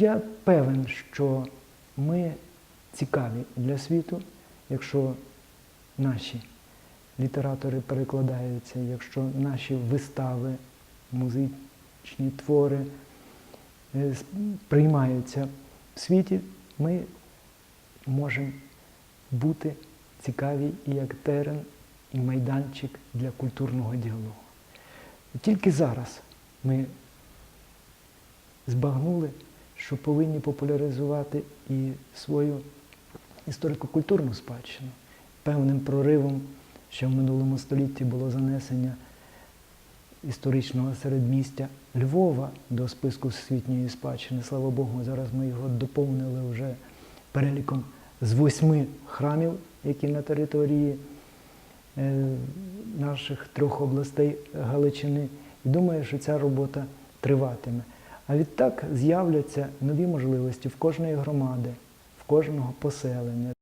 Я певен, що ми цікаві для світу, якщо наші літератори перекладаються, якщо наші вистави, музичні твори е, приймаються в світі, ми можемо бути цікаві і як терен, і майданчик для культурного діалогу. Тільки зараз ми збагнули, що повинні популяризувати і свою історико-культурну спадщину. Певним проривом ще в минулому столітті було занесення історичного середмістя Львова до списку всесвітньої спадщини. Слава Богу, зараз ми його доповнили вже переліком з восьми храмів, які на території е, наших трьох областей Галичини. І думаю, що ця робота триватиме. А відтак з'являться нові можливості в кожної громади, в кожного поселення.